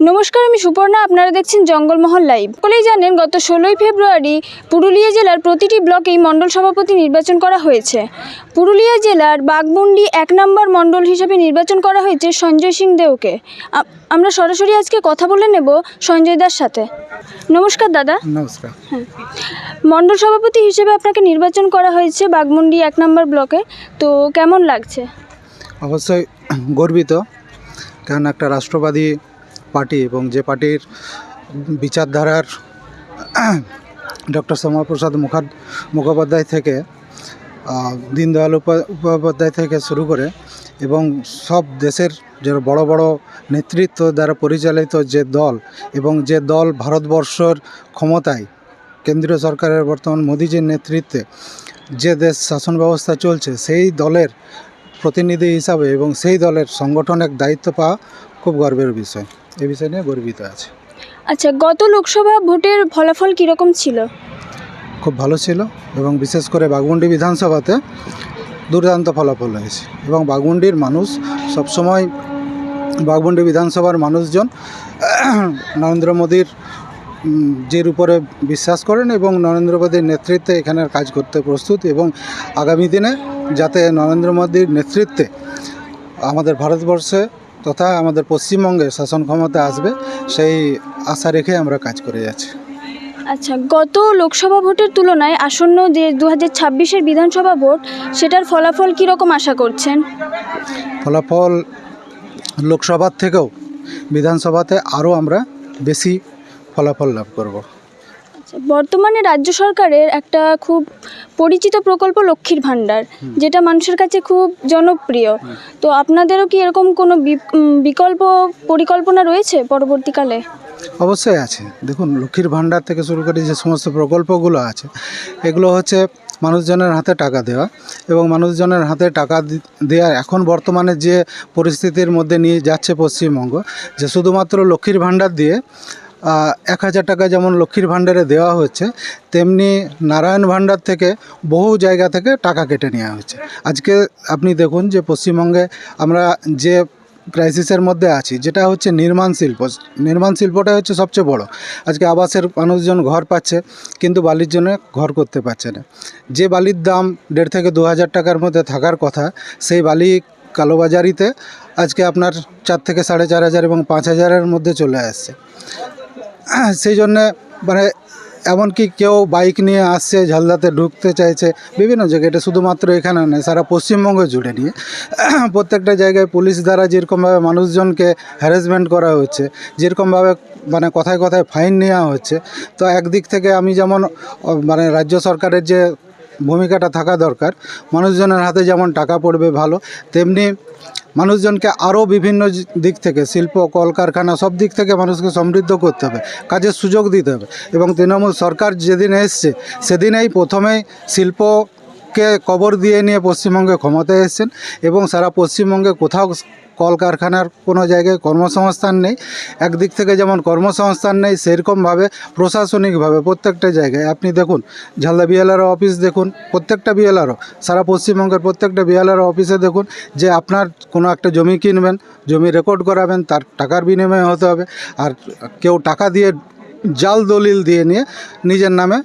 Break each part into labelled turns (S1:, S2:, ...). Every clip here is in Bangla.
S1: নমস্কার আমি সুপর্ণা। আপনারা দেখছেন জঙ্গলমহল লাইভ। সকলেই জানেন গত ষোলোই ফেব্রুয়ারি পুরুলিয়া জেলার প্রতিটি ব্লকেই মণ্ডল সভাপতি নির্বাচন করা হয়েছে। পুরুলিয়া জেলার বাগমুন্ডি এক নম্বর মণ্ডল হিসেবে নির্বাচন করা হয়েছে সঞ্জয় সিং দেওকে। আমরা সরাসরি আজকে কথা বলে নেব সঞ্জয় দার সাথে। নমস্কার দাদা।
S2: নমস্কার। হ্যাঁ।
S1: মণ্ডল সভাপতি হিসেবে আপনাকে নির্বাচন করা হয়েছে বাগমুন্ডি এক নম্বর ব্লকে। তো কেমন লাগছে?
S2: অবশ্যই গর্বিত। কারণ একটা রাষ্ট্রবাদী পার্টি এবং যে পার্টির বিচারধারার ডক্টর শ্যামাপ্রসাদ মুখার মুখোপাধ্যায় থেকে দীনদয়াল উপা- উপাধ্যায় থেকে শুরু করে এবং সব দেশের যে বড় বড় নেতৃত্ব দ্বারা পরিচালিত যে দল এবং যে দল ভারতবর্ষর ক্ষমতায় কেন্দ্রীয় সরকারের বর্তমান মোদীজির নেতৃত্বে যে দেশ শাসন ব্যবস্থা চলছে, সেই দলের প্রতিনিধি হিসাবে এবং সেই দলের সংগঠনের দায়িত্ব পাওয়া খুব গর্বের বিষয়। এই বিষয় নিয়ে গর্বিত আছে।
S1: আচ্ছা গত লোকসভা ভোটের ফলাফল কীরকম ছিল?
S2: খুব ভালো ছিল এবং বিশেষ করে বাগমুন্ডি বিধানসভাতে দুর্দান্ত ফলাফল হয়েছে এবং বাগমুন্ডির মানুষ সবসময় বাগমুন্ডি বিধানসভার মানুষজন নরেন্দ্র মোদীর জির উপরে বিশ্বাস করেন এবং নরেন্দ্র মোদীর নেতৃত্বে এখানের কাজ করতে প্রস্তুত এবং আগামী দিনে যাতে নরেন্দ্র মোদীর নেতৃত্বে আমাদের ভারতবর্ষে তথা আমাদের পশ্চিমবঙ্গে শাসন ক্ষমতা আসবে সেই আশা রেখে আমরা কাজ করে যাচ্ছি।
S1: আচ্ছা গত লোকসভা ভোটের তুলনায় আসন্ন যে দু হাজার ছাব্বিশের বিধানসভা ভোট সেটার ফলাফল কীরকম আশা করছেন?
S2: ফলাফল লোকসভার থেকেও বিধানসভাতে আরও আমরা বেশি ফলাফল লাভ করব।
S1: বর্তমানে রাজ্য সরকারের একটা খুব পরিচিত প্রকল্প লক্ষ্মীর ভাণ্ডার যেটা মানুষের কাছে খুব জনপ্রিয়। তো আপনাদেরও কি এরকম কোনো বিকল্প পরিকল্পনা রয়েছে পরবর্তীকালে?
S2: অবশ্যই আছে। দেখুন লক্ষ্মীর ভাণ্ডার থেকে শুরু করে যে সমস্ত প্রকল্পগুলো আছে এগুলো হচ্ছে মানুষজনের হাতে টাকা দেওয়া এবং মানুষজনের হাতে টাকা দি- দেওয়া এখন বর্তমানে যে পরিস্থিতির মধ্যে নিয়ে যাচ্ছে পশ্চিমবঙ্গ যে শুধুমাত্র লক্ষ্মীর ভাণ্ডার দিয়ে এক হাজার টাকা যেমন লক্ষ্মীর ভাণ্ডারে দেওয়া হচ্ছে তেমনি নারায়ণ ভাণ্ডার থেকে বহু জায়গা থেকে টাকা কেটে নেওয়া হচ্ছে আজকে আপনি দেখুন যে পশ্চিমবঙ্গে আমরা যে ক্রাইসিসের মধ্যে আছি, যেটা হচ্ছে নির্মাণ শিল্প, নির্মাণ শিল্পটা হচ্ছে সবচেয়ে বড়। আজকে আবাসের মানুষজন ঘর পাচ্ছে, কিন্তু বালির জন্য ঘর করতে পারছে না। যে বালির দাম দেড় থেকে দু হাজার টাকার মধ্যে থাকার কথা, সেই বালি কালোবাজারিতে আজকে আপনার চার থেকে সাড়ে চার হাজার এবং পাঁচ হাজারের মধ্যে চলে আসছে। সেই জন্যে মানে এমনকি কেউ বাইক নিয়ে আসছে, ঝালদাতে ঢুকতে চাইছে, বিভিন্ন জায়গায়। এটা শুধুমাত্র এখানে নয়, সারা পশ্চিমবঙ্গ জুড়ে নিয়ে। প্রত্যেকটা জায়গায় পুলিশ দ্বারা যেরকমভাবে মানুষজনকে হ্যারাসমেন্ট করা হচ্ছে, যেরকমভাবে মানে কথায় কথায় ফাইন নেওয়া হচ্ছে, তো একদিক থেকে আমি যেমন মানে রাজ্য সরকারের যে ভূমিকাটা থাকা দরকার, মানুষজনের হাতে যেমন টাকা পড়বে ভালো, তেমনি মানুষজনকে আরও বিভিন্ন দিক থেকে, শিল্প, কলকারখানা, সব দিক থেকে মানুষকে সমৃদ্ধ করতে হবে, কাজের সুযোগ দিতে হবে। এবং তৃণমূল সরকার যেদিন এসছে, সেদিনেই প্রথমেই শিল্পকে কবর দিয়ে নিয়ে পশ্চিমবঙ্গে ক্ষমতায় এসছেন এবং সারা পশ্চিমবঙ্গে কোথাও কলকারখানার কোনো জায়গায় কর্মসংস্থান নেই। একদিক থেকে যেমন কর্মসংস্থান নেই, সেরকমভাবে প্রশাসনিকভাবে প্রত্যেকটা জায়গায়। আপনি দেখুন, ঝালদা বিএলআর অফিস দেখুন, প্রত্যেকটা বিএলআরও, সারা পশ্চিমবঙ্গের প্রত্যেকটা বিএলআর অফিসে দেখুন যে আপনার কোনো একটা জমি কিনবেন, জমি রেকর্ড করাবেন, তার টাকার বিনিময়ে হতে হবে। আর কেউ টাকা দিয়ে জাল দলিল দিয়ে নিয়ে নিজের নামে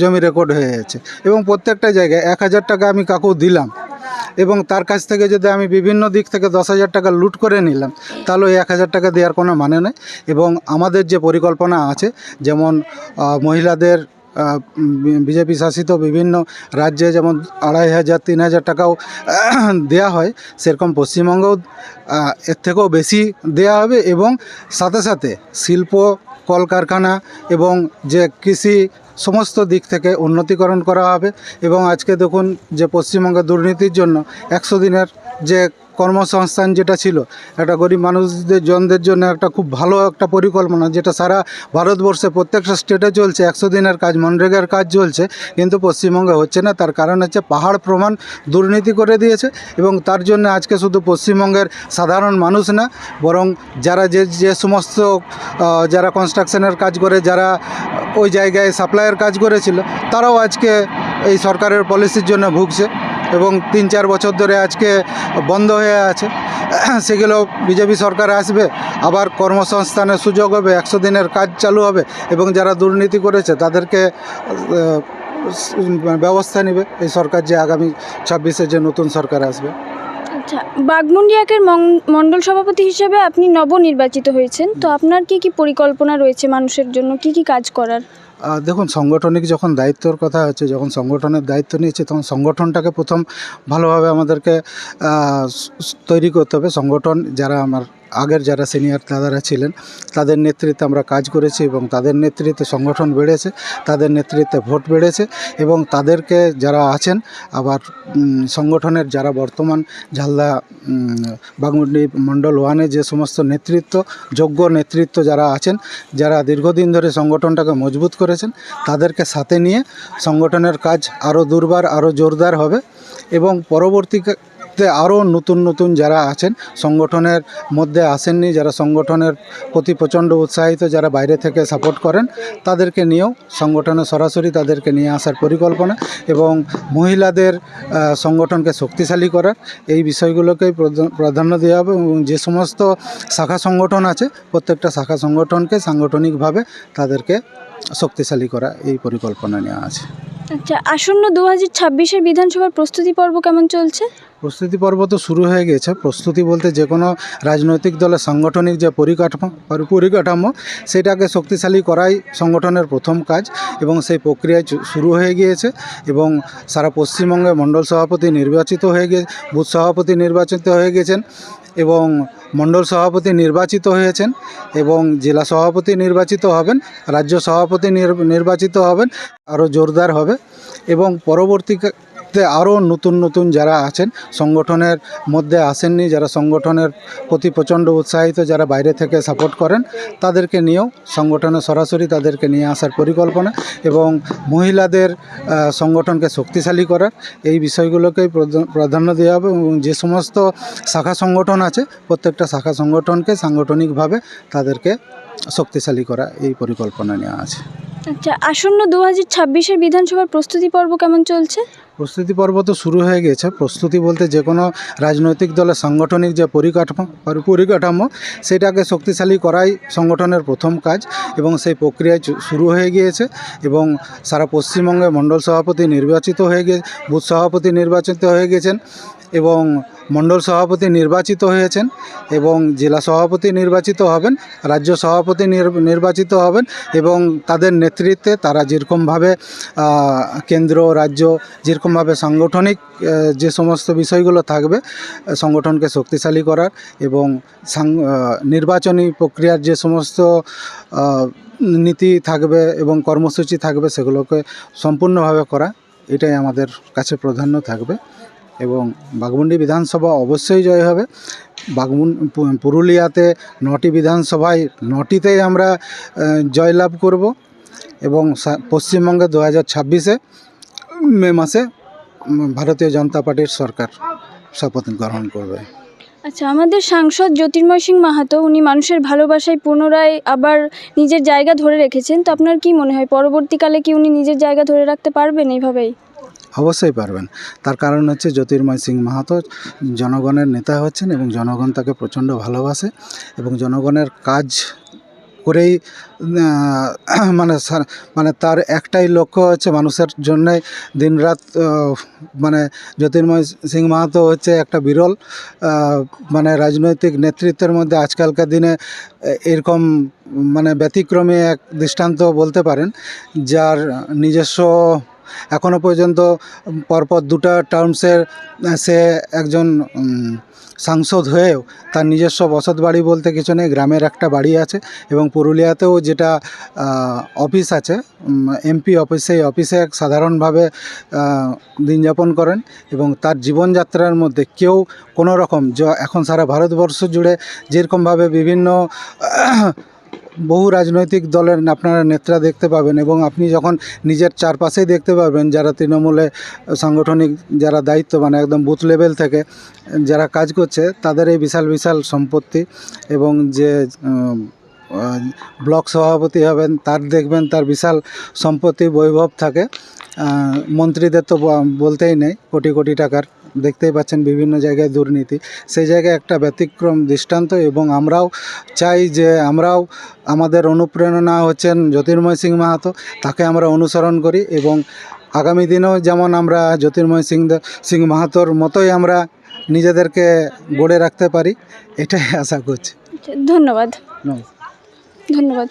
S2: জমি রেকর্ড হয়ে যাচ্ছে এবং প্রত্যেকটা জায়গায় এক হাজার টাকা আমি কাকু দিলাম। এবং তার কাছ থেকে যদি আমি বিভিন্ন দিক থেকে দশ হাজার টাকা লুট করে নিলাম, তাহলে ওই এক হাজার টাকা দেওয়ার কোনো মানে নেই। এবং আমাদের যে পরিকল্পনা আছে, যেমন মহিলাদের বিজেপি শাসিত বিভিন্ন রাজ্যে যেমন আড়াই হাজার, তিন হাজার টাকাও দেয়া হয়, সেরকম পশ্চিমবঙ্গেও এর থেকেও বেশি দেয়া হবে এবং সাথে সাথে শিল্প, কলকারখানা এবং যে কৃষি সমস্ত দিক থেকে উন্নতিকরণ করা হবে এবং আজকে দেখুন যে পশ্চিমবঙ্গের দুর্নীতির জন্য একশো দিনের যে কর্মসংস্থান যেটা ছিল, একটা গরিব মানুষদের জনদের জন্য একটা খুব ভালো একটা পরিকল্পনা, যেটা সারা ভারতবর্ষে প্রত্যেকটা স্টেটে চলছে, একশো দিনের কাজ, মনরেগার কাজ চলছে, কিন্তু পশ্চিমবঙ্গে হচ্ছে না। তার কারণ হচ্ছে পাহাড় প্রমাণ দুর্নীতি করে দিয়েছে এবং তার জন্য আজকে শুধু পশ্চিমবঙ্গের সাধারণ মানুষ না, বরং যারা যে যে সমস্ত যারা কনস্ট্রাকশনের কাজ করে, যারা ওই জায়গায় সাপ্লাইয়ের কাজ করেছিল, তারাও আজকে এই সরকারের পলিসির জন্য ভুগছে। এবং তিন চার বছর ধরে আজকে বন্ধ হয়ে আছে। সেগুলো বিজেপি সরকার আসবে, আবার কর্মসংস্থানের সুযোগ হবে, একশো দিনের কাজ চালু হবে এবং যারা দুর্নীতি করেছে তাদেরকে ব্যবস্থা নেবে। এই সরকার যে আগামী ছাব্বিশে যে নতুন সরকার আসবে।
S1: আচ্ছা বাগমুন্ডি মণ্ডল সভাপতি হিসেবে আপনি নবনির্বাচিত হয়েছেন। তো আপনার কি কি পরিকল্পনা রয়েছে মানুষের জন্য? কি কি কাজ করার?
S2: দেখুন, সংগঠনিক যখন দায়িত্বর কথা হচ্ছে, যখন সংগঠনের দায়িত্ব নিয়েছে, তখন সংগঠনটাকে প্রথম ভালোভাবে আমাদেরকে তৈরি করতে হবে। সংগঠন যারা আমার আগের যারা সিনিয়র দাদারা ছিলেন, তাদের নেতৃত্বে আমরা কাজ করেছি এবং তাদের নেতৃত্বে সংগঠন বেড়েছে, তাদের নেতৃত্বে ভোট বেড়েছে এবং তাদেরকে যারা আছেন, আবার সংগঠনের যারা বর্তমান ঝালদা বাগমুন্ডি মণ্ডল ওয়ানে যে সমস্ত নেতৃত্ব, যোগ্য নেতৃত্ব যারা আছেন, যারা দীর্ঘদিন ধরে সংগঠনটাকে মজবুত করেছেন, তাদেরকে সাথে নিয়ে সংগঠনের কাজ আরও দুর্বার আরও জোরদার হবে এবং পরবর্তীতে আরও নতুন নতুন যারা আছেন, সংগঠনের মধ্যে আসেননি, যারা সংগঠনের প্রতি প্রচণ্ড উৎসাহিত, যারা বাইরে থেকে সাপোর্ট করেন, তাদেরকে নিয়েও সংগঠনে সরাসরি তাদেরকে নিয়ে আসার পরিকল্পনা এবং মহিলাদের সংগঠনকে শক্তিশালী করার এই বিষয়গুলোকেই প্রধা- প্রাধান্য দেওয়া হবে এবং যে সমস্ত শাখা সংগঠন আছে, প্রত্যেকটা শাখা সংগঠনকে সাংগঠনিকভাবে তাদেরকে শক্তিশালী করা এই পরিকল্পনা নেওয়া আছে।
S1: আচ্ছা আসন্ন দু হাজার বিধানসভার প্রস্তুতি পর্ব কেমন চলছে?
S2: প্রস্তুতি পর্ব তো শুরু হয়ে গেছে। প্রস্তুতি বলতে যে কোনো রাজনৈতিক দলের সাংগঠনিক যে পরিকাঠামো পরিকাঠামো, সেটাকে শক্তিশালী করাই সংগঠনের প্রথম কাজ এবং সেই প্রক্রিয়া শুরু হয়ে গিয়েছে এবং সারা পশ্চিমবঙ্গে মণ্ডল সভাপতি নির্বাচিত হয়ে গিয়ে বুথ সভাপতি নির্বাচিত হয়ে গেছেন এবং মণ্ডল সভাপতি নির্বাচিত হয়েছেন এবং জেলা সভাপতি নির্বাচিত হবেন, রাজ্য সভাপতি নির- নির্বাচিত হবেন, আরও জোরদার হবে এবং পরবর্তীতে আরও নতুন নতুন যারা আছেন, সংগঠনের মধ্যে আসেননি, যারা সংগঠনের প্রতি প্রচণ্ড উৎসাহিত, যারা বাইরে থেকে সাপোর্ট করেন, তাদেরকে নিয়েও সংগঠনে সরাসরি তাদেরকে নিয়ে আসার পরিকল্পনা এবং মহিলাদের সংগঠনকে শক্তিশালী করার এই বিষয়গুলোকেই প্রধা- প্রাধান্য দেওয়া হবে এবং যে সমস্ত শাখা সংগঠন আছে, প্রত্যেকটা শাখা সংগঠনকে সাংগঠনিকভাবে তাদেরকে শক্তিশালী করা এই পরিকল্পনা নেওয়া আছে।
S1: আচ্ছা আসন্ন দু হাজার ছাব্বিশের বিধানসভার প্রস্তুতি পর্ব কেমন চলছে?
S2: প্রস্তুতি পর্ব তো শুরু হয়ে গেছে। প্রস্তুতি বলতে যে কোনো রাজনৈতিক দলের সাংগঠনিক যে পরিকাঠামো পরিকাঠামো, সেটাকে শক্তিশালী করাই সংগঠনের প্রথম কাজ এবং সেই প্রক্রিয়া শুরু হয়ে গিয়েছে এবং সারা পশ্চিমবঙ্গে মণ্ডল সভাপতি নির্বাচিত হয়ে গিয়ে বুথ সভাপতি নির্বাচিত হয়ে গেছেন এবং মণ্ডল সভাপতি নির্বাচিত হয়েছেন এবং জেলা সভাপতি নির্বাচিত হবেন, রাজ্য সভাপতি নির- নির্বাচিত হবেন এবং তাদের নেতৃত্বে তারা যেরকমভাবে কেন্দ্র, রাজ্য যেরকমভাবে সাংগঠনিক যে সমস্ত বিষয়গুলো থাকবে সংগঠনকে শক্তিশালী করার এবং নির্বাচনী প্রক্রিয়ার যে সমস্ত নীতি থাকবে এবং কর্মসূচি থাকবে সেগুলোকে সম্পূর্ণভাবে করা, এটাই আমাদের কাছে প্রাধান্য থাকবে। এবং বাঘমুন্ডি বিধানসভা অবশ্যই জয় হবে। বাঘমুন পুরুলিয়াতে নটি বিধানসভায় নটিতেই আমরা জয়লাভ করব এবং পশ্চিমবঙ্গে দু হাজার ছাব্বিশে মে মাসে ভারতীয় জনতা পার্টির সরকার শপথ গ্রহণ করবে।
S1: আচ্ছা আমাদের সাংসদ জ্যোতির্ময় সিং মাহাতো, উনি মানুষের ভালোবাসায় পুনরায় আবার নিজের জায়গা ধরে রেখেছেন। তো আপনার কি মনে হয়, পরবর্তীকালে কি উনি নিজের জায়গা ধরে রাখতে পারবেন এইভাবেই?
S2: অবশ্যই পারবেন। তার কারণ হচ্ছে জ্যোতির্ময় সিং মাহাতো জনগণের নেতা হচ্ছেন এবং জনগণ তাকে প্রচণ্ড ভালোবাসে এবং জনগণের কাজ করেই মানে মানে তার একটাই লক্ষ্য হচ্ছে মানুষের জন্যে দিনরাত মানে জ্যোতির্ময় সিং মাহাতো হচ্ছে একটা বিরল মানে রাজনৈতিক নেতৃত্বের মধ্যে আজকালকার দিনে এরকম মানে ব্যতিক্রমী এক দৃষ্টান্ত বলতে পারেন, যার নিজস্ব এখনও পর্যন্ত পরপর দুটা টার্মসের সে একজন সাংসদ হয়েও তার নিজস্ব বসত বাড়ি বলতে কিছু নেই গ্রামের একটা বাড়ি আছে এবং পুরুলিয়াতেও যেটা অফিস আছে এমপি অফিস সেই অফিসে এক সাধারণভাবে আহ, দিন যাপন করেন এবং তার জীবনযাত্রার মধ্যে কেউ কোনো রকম এখন সারা ভারতবর্ষ জুড়ে যেরকমভাবে বিভিন্ন বহু রাজনৈতিক দলের আপনারা নেত্রা দেখতে পাবেন এবং আপনি যখন নিজের চারপাশেই দেখতে পাবেন যারা তৃণমূলে সাংগঠনিক যারা দায়িত্ব মানে একদম বুথ লেভেল থেকে, যারা কাজ করছে, তাদের এই বিশাল বিশাল সম্পত্তি এবং যে ব্লক সভাপতি হবেন, তার দেখবেন তার বিশাল সম্পত্তি, বৈভব থাকে। মন্ত্রীদের তো বলতেই নেই, কোটি কোটি টাকার। দেখতেই পাচ্ছেন বিভিন্ন জায়গায় দুর্নীতি। সেই জায়গায় একটা ব্যতিক্রম দৃষ্টান্ত এবং আমরাও চাই যে আমরাও আমাদের অনুপ্রেরণা হচ্ছেন জ্যোতির্ময় সিং মাহাতো তাকে আমরা অনুসরণ করি এবং আগামী দিনেও যেমন আমরা জ্যোতির্ময় সিং সিং মাহাতোর মতোই আমরা নিজেদেরকে গড়ে রাখতে পারি এটাই আশা করছি।
S1: ধন্যবাদ। ধন্যবাদ।